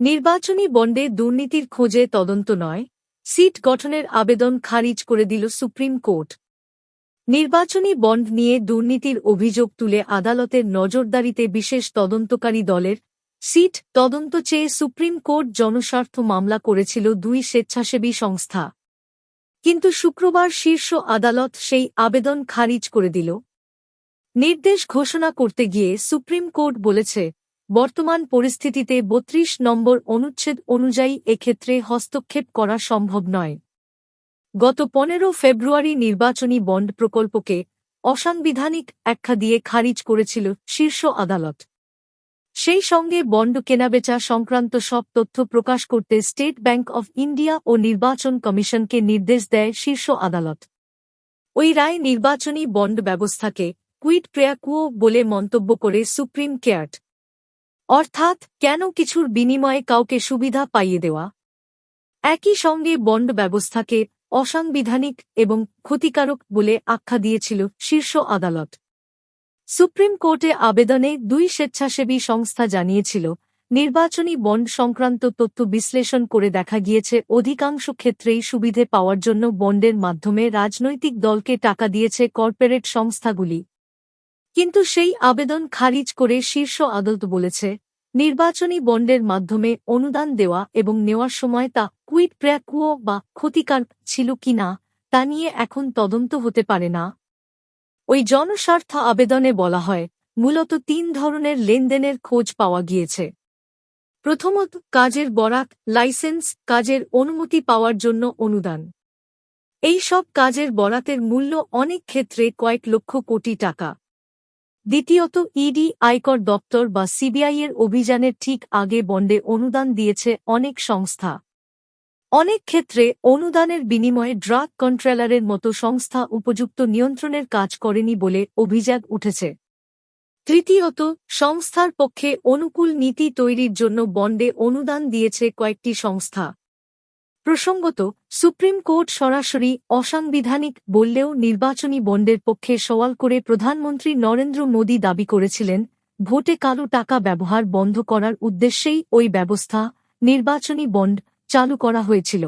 নির্বাচনী বন্ডে দুর্নীতির খোঁজে তদন্ত নয়, সিট গঠনের আবেদন খারিজ করে দিল সুপ্রিম কোর্ট। নির্বাচনী বন্ড নিয়ে দুর্নীতির অভিযোগ তুলে আদালতের নজরদারিতে বিশেষ তদন্তকারী দলের সিট তদন্ত চেয়ে সুপ্রিম কোর্ট জনস্বার্থ মামলা করেছিল দুই স্বেচ্ছাসেবী সংস্থা। কিন্তু শুক্রবার শীর্ষ আদালত সেই আবেদন খারিজ করে দিল। নির্দেশ ঘোষণা করতে গিয়ে সুপ্রিম কোর্ট বলেছে বর্তমান পরিস্থিতিতে বত্রিশ নম্বর অনুচ্ছেদ অনুযায়ী এক্ষেত্রে হস্তক্ষেপ করা সম্ভব নয়। গত পনেরো ফেব্রুয়ারি নির্বাচনী বন্ড প্রকল্পকে অসাংবিধানিক আখ্যা দিয়ে খারিজ করেছিল শীর্ষ আদালত। সেই সঙ্গে বন্ড কেনাবেচা সংক্রান্ত সব তথ্য প্রকাশ করতে স্টেট ব্যাংক অব ইন্ডিয়া ও নির্বাচন কমিশনকে নির্দেশ দেয় শীর্ষ আদালত। ওই রায় নির্বাচনী বন্ড ব্যবস্থাকে কুইট প্রেয়াকুও বলে মন্তব্য করে সুপ্রিম কেয়ার্ট। অর্থাৎ, কেন কিছুর বিনিময়ে কাউকে সুবিধা পাইয়ে দেওয়া? একই সঙ্গে বন্ড ব্যবস্থাকে অসাংবিধানিক এবং ক্ষতিকারক বলে আখ্যা দিয়েছিল শীর্ষ আদালত। সুপ্রিম কোর্টে আবেদনে দুই স্বেচ্ছাসেবী সংস্থা জানিয়েছিল, নির্বাচনী বন্ড সংক্রান্ত তথ্য বিশ্লেষণ করে দেখা গিয়েছে, অধিকাংশ ক্ষেত্রেই সুবিধে পাওয়ার জন্য বন্ডের মাধ্যমে রাজনৈতিক দলকে টাকা দিয়েছে কর্পোরেট সংস্থাগুলি। কিন্তু সেই আবেদন খারিজ করে শীর্ষ আদালত বলেছে, নির্বাচনী বন্ডের মাধ্যমে অনুদান দেওয়া এবং নেওয়ার সময় তা কুইট প্র্যাকুও বা ক্ষতিকার ছিল কিনা তা নিয়ে এখন তদন্ত হতে পারে না। ওই জনস্বার্থ আবেদনে বলা হয়, মূলত তিন ধরনের লেনদেনের খোঁজ পাওয়া গিয়েছে। প্রথমত, কাজের বরাক লাইসেন্স, কাজের অনুমতি পাওয়ার জন্য অনুদান। এই সব কাজের বরাতের মূল্য অনেক ক্ষেত্রে কয়েক লক্ষ কোটি টাকা। দ্বিতীয়ত, ইডি, আয়কর দপ্তর বা সিবিআইয়ের অভিযানের ঠিক আগে বন্ডে অনুদান দিয়েছে অনেক সংস্থা। অনেক ক্ষেত্রে অনুদানের বিনিময়ে ড্রাগ কন্ট্রোলারের মতো সংস্থা উপযুক্ত নিয়ন্ত্রণের কাজ করেনি বলে অভিযোগ উঠেছে। তৃতীয়ত, সংস্থার পক্ষে অনুকূল নীতি তৈরির জন্য বন্ডে অনুদান দিয়েছে কয়েকটি সংস্থা। প্রসঙ্গত, সুপ্রিম কোর্ট সরাসরি অসাংবিধানিক বললেও নির্বাচনী বন্ডের পক্ষে সওয়াল করে প্রধানমন্ত্রী নরেন্দ্র মোদী দাবি করেছিলেন, ভোটে কালো টাকা ব্যবহার বন্ধ করার উদ্দেশ্যেই ওই ব্যবস্থা, নির্বাচনী বন্ড, চালু করা হয়েছিল।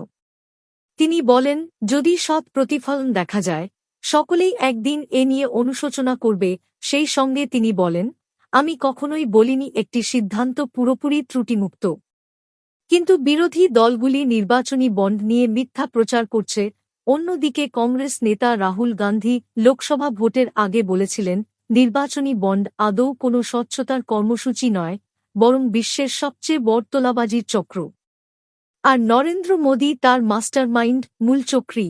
তিনি বলেন, যদি সৎ প্রতিফলন দেখা যায়, সকলেই একদিন এ নিয়ে অনুশোচনা করবে সেই সঙ্গে তিনি বলেন, আমি কখনোই বলিনি একটি সিদ্ধান্ত পুরোপুরি ত্রুটিমুক্ত। কিন্তু বিরোধী দলগুলি নির্বাচনী বন্ড নিয়ে মিথ্যা প্রচার করছে। অন্যদিকে কংগ্রেস নেতা রাহুল গান্ধী লোকসভা ভোটের আগে বলেছিলেন, নির্বাচনী বন্ড আদৌ কোনো স্বচ্ছতার কর্মসূচি নয়, বরং বিশ্বের সবচেয়ে বটতলাবাজির চক্র। আর নরেন্দ্র মোদী তার মাস্টারমাইন্ড মূল চক্রী